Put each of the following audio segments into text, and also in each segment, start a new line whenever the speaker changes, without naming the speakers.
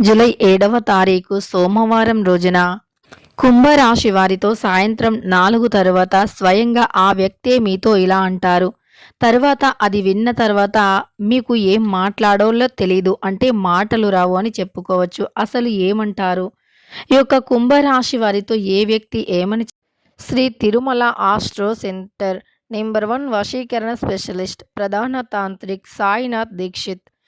July ఏడవ తారీఖు సోమవారం రోజున కుంభరాశి వారితో సాయంత్రం నాలుగు తరువాత స్వయంగా ఆ వ్యక్తే మీతో ఇలా అంటారు. తర్వాత అది విన్న తర్వాత మీకు ఏం మాట్లాడాలో తెలీదు అంటే మాటలు రావు అని చెప్పుకోవచ్చు. అసలు ఏమంటారు? ఈ యొక్క కుంభరాశి వారితో ఏ వ్యక్తి ఏమని Shri Tirumala astro centre number one వశీకరణ స్పెషలిస్ట్ ప్రధాన తాంత్రిక్ సాయినాథ్ దీక్షిత్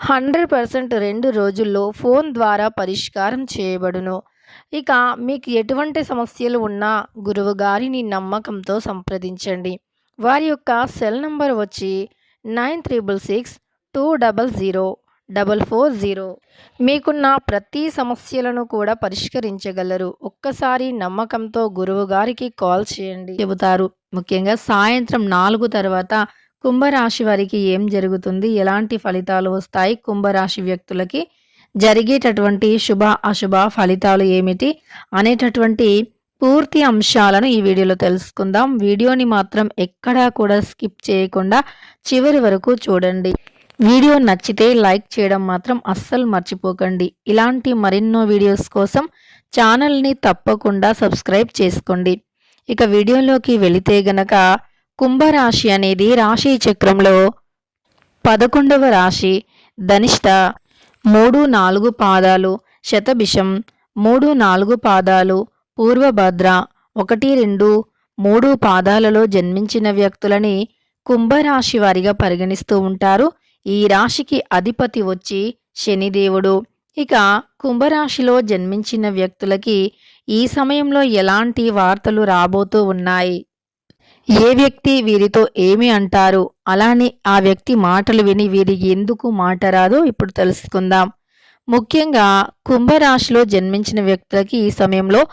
హండ్రెడ్ పర్సెంట్ రెండు రోజుల్లో ఫోన్ ద్వారా పరిష్కారం చేయబడును. ఇక మీకు ఎటువంటి సమస్యలు ఉన్నా గురువు గారిని నమ్మకంతో సంప్రదించండి. వారి యొక్క సెల్ నంబర్ వచ్చి nine triple six two double zero double four zero. మీకున్న ప్రతి సమస్యలను కూడా పరిష్కరించగలరు. ఒక్కసారి నమ్మకంతో గురువు గారికి కాల్ చేయండి. చెబుతారు. ముఖ్యంగా సాయంత్రం నాలుగు తర్వాత కుంభరాశి వారికి ఏం జరుగుతుంది? ఎలాంటి ఫలితాలు వస్తాయి? కుంభరాశి వ్యక్తులకి జరిగేటటువంటి శుభ అశుభ ఫలితాలు ఏమిటి? అనేటటువంటి పూర్తి అంశాలను ఈ వీడియోలో తెలుసుకుందాం. వీడియోని మాత్రం ఎక్కడా కూడా స్కిప్ చేయకుండా చివరి వరకు చూడండి. వీడియో నచ్చితే లైక్ చేయడం మాత్రం అస్సలు మర్చిపోకండి. ఇలాంటి మరెన్నో వీడియోస్ కోసం ఛానల్ని తప్పకుండా సబ్స్క్రైబ్ చేసుకోండి. ఇక వీడియోలోకి వెళితే గనక కుంభరాశి అనేది రాశి చక్రంలో పదకొండవ రాశి ధనిష్ట మూడు నాలుగు పాదాలు శతభిషం మూడు నాలుగు పాదాలు పూర్వభద్ర ఒకటి రెండు మూడు పాదాలలో జన్మించిన వ్యక్తులని కుంభరాశి వారిగా పరిగణిస్తూ ఉంటారు. ఈ రాశికి అధిపతి వచ్చి శనిదేవుడు. ఇక కుంభరాశిలో జన్మించిన వ్యక్తులకి ఈ సమయంలో ఎలాంటి వార్తలు రాబోతూ ఉన్నాయి? ఏ వ్యక్తి వీరితో ఏమి అంటారు? అలానే ఆ వ్యక్తి మాటలు విని వీరికి ఎందుకు మాట రాదో ఇప్పుడు తెలుసుకుందాం. ముఖ్యంగా కుంభరాశిలో జన్మించిన వ్యక్తులకి ఈ సమయంలో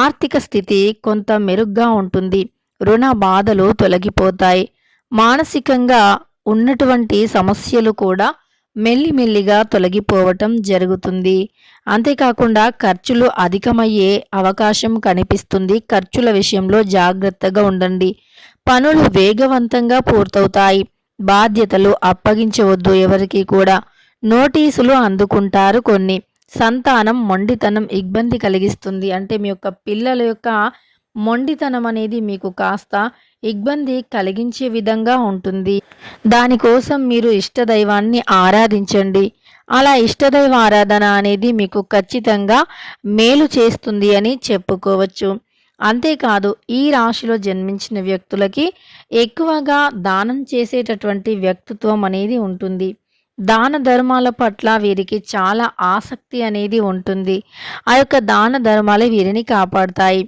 ఆర్థిక స్థితి కొంత మెరుగ్గా ఉంటుంది. రుణ బాధలు తొలగిపోతాయి. మానసికంగా ఉన్నటువంటి సమస్యలు కూడా మెల్లిమెల్లిగా తొలగిపోవటం జరుగుతుంది. అంతేకాకుండా ఖర్చులు అధికమయ్యే అవకాశం కనిపిస్తుంది. ఖర్చుల విషయంలో జాగ్రత్తగా ఉండండి. పనులు వేగవంతంగా పూర్తవుతాయి. బాధ్యతలు అప్పగించవద్దు ఎవరికి కూడా. నోటీసులు అందుకుంటారు కొన్ని. సంతానం మొండితనం ఇబ్బంది కలిగిస్తుంది. అంటే మీ యొక్క పిల్లల యొక్క మొండితనం అనేది మీకు కాస్త ఇబ్బంది కలిగించే విధంగా ఉంటుంది. దానికోసం మీరు ఇష్టదైవాన్ని ఆరాధించండి. అలా ఇష్టదైవ ఆరాధన అనేది మీకు ఖచ్చితంగా మేలు చేస్తుంది అని చెప్పుకోవచ్చు. అంతేకాదు ఈ రాశిలో జన్మించిన వ్యక్తులకి ఎక్కువగా దానం చేసేటటువంటి వ్యక్తిత్వం అనేది ఉంటుంది. దాన ధర్మాల పట్ల వీరికి చాలా ఆసక్తి అనేది ఉంటుంది. ఆ యొక్క దాన ధర్మాలే వీరిని కాపాడుతాయి.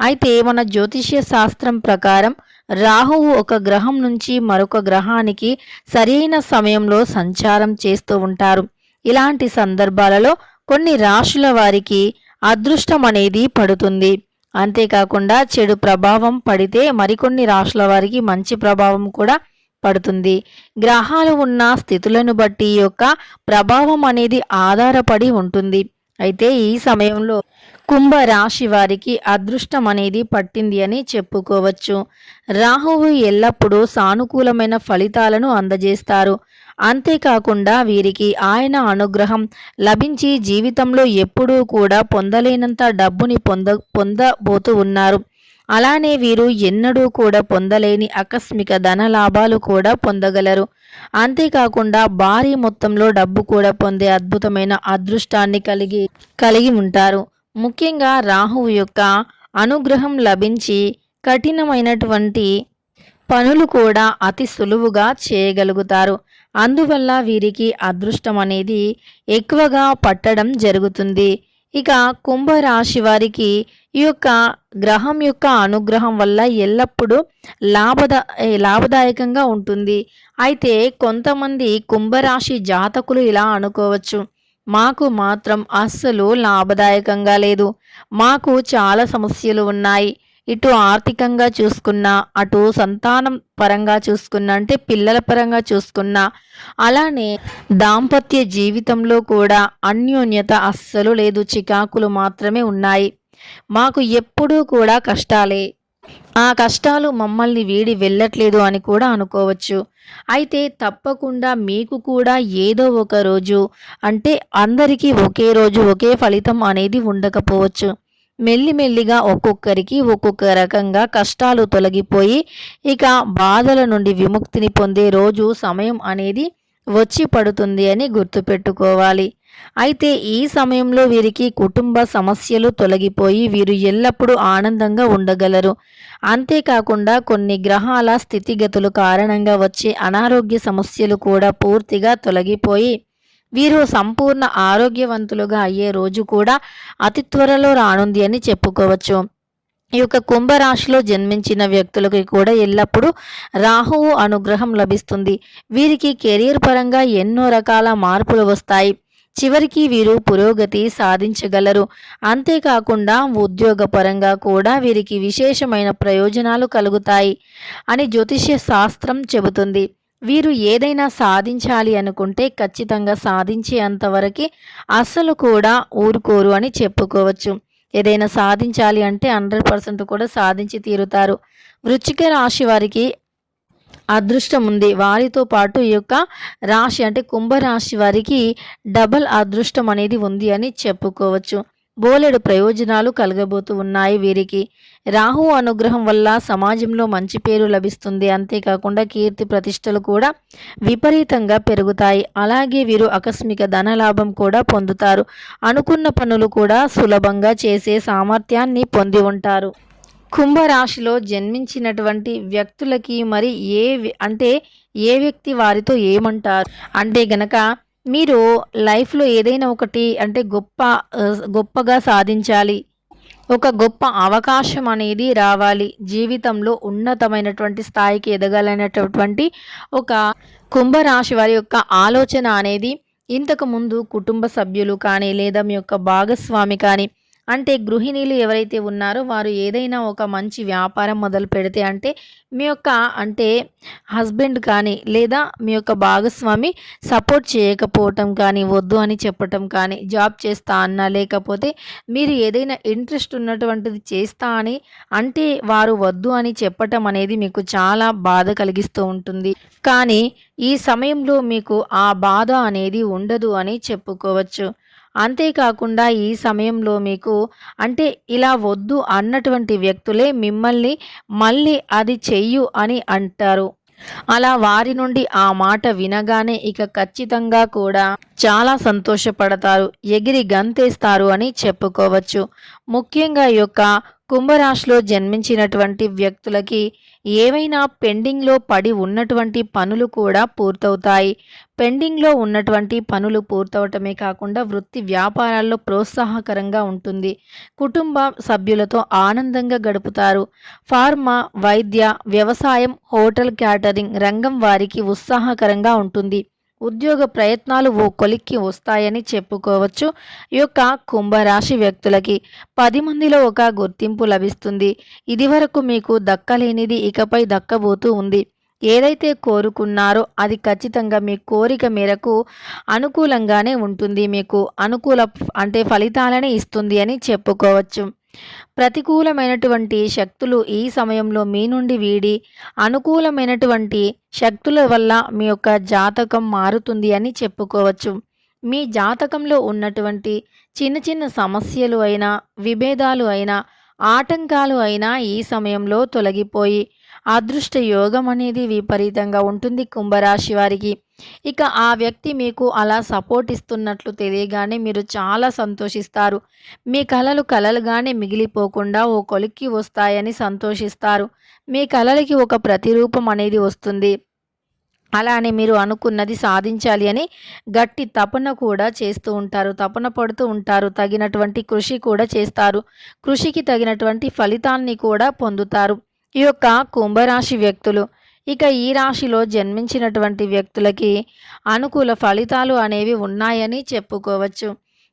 అయితే మన జ్యోతిష్య శాస్త్రం ప్రకారం రాహువు ఒక గ్రహం నుంచి మరొక గ్రహానికి సరైన సమయంలో సంచారం చేస్తూ ఉంటారు. ఇలాంటి సందర్భాలలో కొన్ని రాశుల వారికి అదృష్టం అనేది పడుతుంది. అంతేకాకుండా చెడు ప్రభావం పడితే మరికొన్ని రాశుల వారికి మంచి ప్రభావం కూడా పడుతుంది. గ్రహాలు ఉన్న స్థితులను బట్టి యొక్క ప్రభావం అనేది ఆధారపడి ఉంటుంది. అయితే ఈ సమయంలో కుంభ రాశి వారికి అదృష్టం అనేది పట్టింది అని చెప్పుకోవచ్చు. రాహువు ఎల్లప్పుడూ సానుకూలమైన ఫలితాలను అందజేస్తారు. అంతేకాకుండా వీరికి ఆయన అనుగ్రహం లభించి జీవితంలో ఎప్పుడూ కూడా పొందలేనంత డబ్బుని పొంద పొందబోతూ ఉన్నారు. అలానే వీరు ఎన్నడూ కూడా పొందలేని ఆకస్మిక ధన లాభాలు కూడా పొందగలరు. అంతేకాకుండా భారీ మొత్తంలో డబ్బు కూడా పొందే అద్భుతమైన అదృష్టాన్ని కలిగి కలిగి ఉంటారు. ముఖ్యంగా రాహువు యొక్క అనుగ్రహం లభించి కఠినమైనటువంటి పనులు కూడా అతి సులువుగా చేయగలుగుతారు. అందువల్ల వీరికి అదృష్టం అనేది ఎక్కువగా పట్టడం జరుగుతుంది. ఇక కుంభరాశి వారికి ఈ యొక్క గ్రహం యొక్క అనుగ్రహం వల్ల ఎల్లప్పుడూ లాభద లాభదాయకంగా ఉంటుంది. అయితే కొంతమంది కుంభరాశి జాతకులు ఇలా అనుకోవచ్చు. మాకు మాత్రం అస్సలు లాభదాయకంగా లేదు. మాకు చాలా సమస్యలు ఉన్నాయి. ఇటు ఆర్థికంగా చూసుకున్నా అటు సంతానం పరంగా చూసుకున్నా అంటే పిల్లల పరంగా చూసుకున్నా అలానే దాంపత్య జీవితంలో కూడా అన్యోన్యత అస్సలు లేదు. చికాకులు మాత్రమే ఉన్నాయి. మాకు ఎప్పుడూ కూడా కష్టాలే. ఆ కష్టాలు మమ్మల్ని వీడి వెళ్ళట్లేదు అని కూడా అనుకోవచ్చు. అయితే తప్పకుండా మీకు కూడా ఏదో ఒక రోజు అంటే అందరికీ ఒకే రోజు ఒకే ఫలితం అనేది ఉండకపోవచ్చు. మెల్లిమెల్లిగా ఒక్కొక్కరికి ఒక్కొక్క రకంగా కష్టాలు తొలగిపోయి ఇక బాధల నుండి విముక్తిని పొందే రోజు సమయం అనేది వచ్చి పడుతుంది అని గుర్తుపెట్టుకోవాలి. అయితే ఈ సమయంలో వీరికి కుటుంబ సమస్యలు తొలగిపోయి వీరు ఎల్లప్పుడూ ఆనందంగా ఉండగలరు. అంతేకాకుండా కొన్ని గ్రహాల స్థితిగతులు కారణంగా వచ్చే అనారోగ్య సమస్యలు కూడా పూర్తిగా తొలగిపోయి వీరు సంపూర్ణ ఆరోగ్యవంతులుగా అయ్యే రోజు కూడా అతి త్వరలో రానుంది అని చెప్పుకోవచ్చు. ఈ యొక్క కుంభరాశిలో జన్మించిన వ్యక్తులకి కూడా ఎల్లప్పుడూ రాహువు అనుగ్రహం లభిస్తుంది. వీరికి కెరీర్ పరంగా ఎన్నో రకాల మార్పులు వస్తాయి. చివరికి వీరు పురోగతి సాధించగలరు. అంతేకాకుండా ఉద్యోగపరంగా కూడా వీరికి విశేషమైన ప్రయోజనాలు కలుగుతాయి అని జ్యోతిష్య శాస్త్రం చెబుతుంది. వీరు ఏదైనా సాధించాలి అనుకుంటే ఖచ్చితంగా సాధించేంతవరకు అస్సలు కూడా ఊరుకోరు అని చెప్పుకోవచ్చు. ఏదైనా సాధించాలి అంటే హండ్రెడ్ పర్సెంట్ కూడా సాధించి తీరుతారు. వృచ్చిక రాశి వారికి అదృష్టం ఉంది. వారితో పాటు ఈ యొక్క రాశి అంటే కుంభరాశి వారికి డబల్ అదృష్టం అనేది ఉంది అని చెప్పుకోవచ్చు. బోలెడు ప్రయోజనాలు కలగబోతూ ఉన్నాయి వీరికి. రాహు అనుగ్రహం వల్ల సమాజంలో మంచి పేరు లభిస్తుంది. అంతేకాకుండా కీర్తి ప్రతిష్టలు కూడా విపరీతంగా పెరుగుతాయి. అలాగే వీరు ఆకస్మిక ధనలాభం కూడా పొందుతారు. అనుకున్న పనులు కూడా సులభంగా చేసే సామర్థ్యాన్ని పొంది ఉంటారు. కుంభరాశిలో జన్మించినటువంటి వ్యక్తులకి మరి ఏ అంటే ఏ వ్యక్తి వారితో ఏమంటారు? అంటే గనక మీరు లైఫ్లో ఏదైనా ఒకటి అంటే గొప్ప గొప్పగా సాధించాలి. ఒక గొప్ప అవకాశం అనేది రావాలి. జీవితంలో ఉన్నతమైనటువంటి స్థాయికి ఎదగాలనేటటువంటి ఒక కుంభరాశి వారి యొక్క ఆలోచన అనేది ఇంతకు ముందు కుటుంబ సభ్యులు కానీ లేదా మీ యొక్క భాగస్వామి కానీ అంటే గృహిణీలు ఎవరైతే ఉన్నారో వారు ఏదైనా ఒక మంచి వ్యాపారం మొదలు పెడితే అంటే మీ యొక్క అంటే హస్బెండ్ కానీ లేదా మీ యొక్క భాగస్వామి సపోర్ట్ చేయకపోవటం కానీ వద్దు అని చెప్పటం కానీ జాబ్ చేస్తా అన్నా లేకపోతే మీరు ఏదైనా ఇంట్రెస్ట్ ఉన్నటువంటిది చేస్తా అని అంటే వారు వద్దు అని చెప్పటం అనేది మీకు చాలా బాధ కలిగిస్తూ ఉంటుంది. కానీ ఈ సమయంలో మీకు ఆ బాధ అనేది ఉండదు అని చెప్పుకోవచ్చు. అంతేకాకుండా ఈ సమయంలో మీకు అంటే ఇలా వద్దు అన్నటువంటి వ్యక్తులే మిమ్మల్ని మళ్ళీ అది చెయ్యు అని అంటారు. అలా వారి నుండి ఆ మాట వినగానే ఇక ఖచ్చితంగా కూడా చాలా సంతోషపడతారు ఎగిరి గంతేస్తారు అని చెప్పుకోవచ్చు. ముఖ్యంగా ఈ యొక్క కుంభరాశిలో జన్మించినటువంటి వ్యక్తులకి ఏవైనా పెండింగ్లో పడి ఉన్నటువంటి పనులు కూడా పూర్తవుతాయి. పెండింగ్లో ఉన్నటువంటి పనులు పూర్తవటమే కాకుండా వృత్తి వ్యాపారాల్లో ప్రోత్సాహకరంగా ఉంటుంది. కుటుంబ సభ్యులతో ఆనందంగా గడుపుతారు. ఫార్మా వైద్య వ్యవసాయం హోటల్ క్యాటరింగ్ రంగం వారికి ఉత్సాహకరంగా ఉంటుంది. ఉద్యోగ ప్రయత్నాలు ఓ కొలిక్కి వస్తాయని చెప్పుకోవచ్చు. ఈ యొక్క కుంభరాశి వ్యక్తులకి పది మందిలో ఒక గుర్తింపు లభిస్తుంది. ఇదివరకు మీకు దక్కలేనిది ఇకపై దక్కబోతూ ఉంది. ఏదైతే కోరుకున్నారో అది ఖచ్చితంగా మీ కోరిక మేరకు అనుకూలంగానే ఉంటుంది. మీకు అనుకూల అంటే ఫలితాలనే ఇస్తుంది అని చెప్పుకోవచ్చు. ప్రతికూలమైనటువంటి శక్తులు ఈ సమయంలో మీ నుండి వీడి అనుకూలమైనటువంటి శక్తుల వల్ల మీ యొక్క జాతకం మారుతుంది అని చెప్పుకోవచ్చు. మీ జాతకంలో ఉన్నటువంటి చిన్న చిన్న సమస్యలు అయినా విభేదాలు అయినా ఆటంకాలు అయినా ఈ సమయంలో తొలగిపోయి అదృష్ట యోగం అనేది విపరీతంగా ఉంటుంది కుంభరాశి వారికి. ఇక ఆ వ్యక్తి మీకు అలా సపోర్ట్ ఇస్తున్నట్లు తెలియగానే మీరు చాలా సంతోషిస్తారు. మీ కళలు కలలుగానే మిగిలిపోకుండా ఓ కొలిక్కి వస్తాయని సంతోషిస్తారు. మీ కళలకి ఒక ప్రతిరూపం అనేది వస్తుంది. అలానే మీరు అనుకున్నది సాధించాలి అని గట్టి తపన కూడా చేస్తూ ఉంటారు. తపన పడుతూ ఉంటారు. తగినటువంటి కృషి కూడా చేస్తారు. కృషికి తగినటువంటి ఫలితాన్ని కూడా పొందుతారు. ఈ యొక్క కుంభరాశి వ్యక్తులు ఇక ఈ రాశిలో జన్మించినటువంటి వ్యక్తులకి అనుకూల ఫలితాలు అనేవి ఉన్నాయని చెప్పుకోవచ్చు.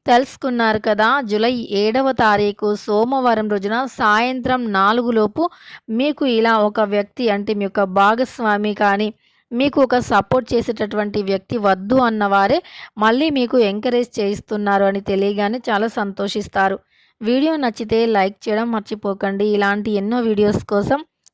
తెలుసుకున్నారు కదా జూలై ఏడవ తారీఖు సోమవారం రోజున సాయంత్రం నాలుగు లోపు మీకు ఇలా ఒక వ్యక్తి అంటే మీ యొక్క భాగస్వామి కానీ మీకు ఒక సపోర్ట్ చేసేటటువంటి వ్యక్తి వద్దు అన్నవారే మళ్ళీ మీకు ఎంకరేజ్ చేయిస్తున్నారు అని తెలియగానే చాలా సంతోషిస్తారు. వీడియో నచ్చితే లైక్ చేయడం మర్చిపోకండి. ఇలాంటి ఎన్నో వీడియోస్ కోసం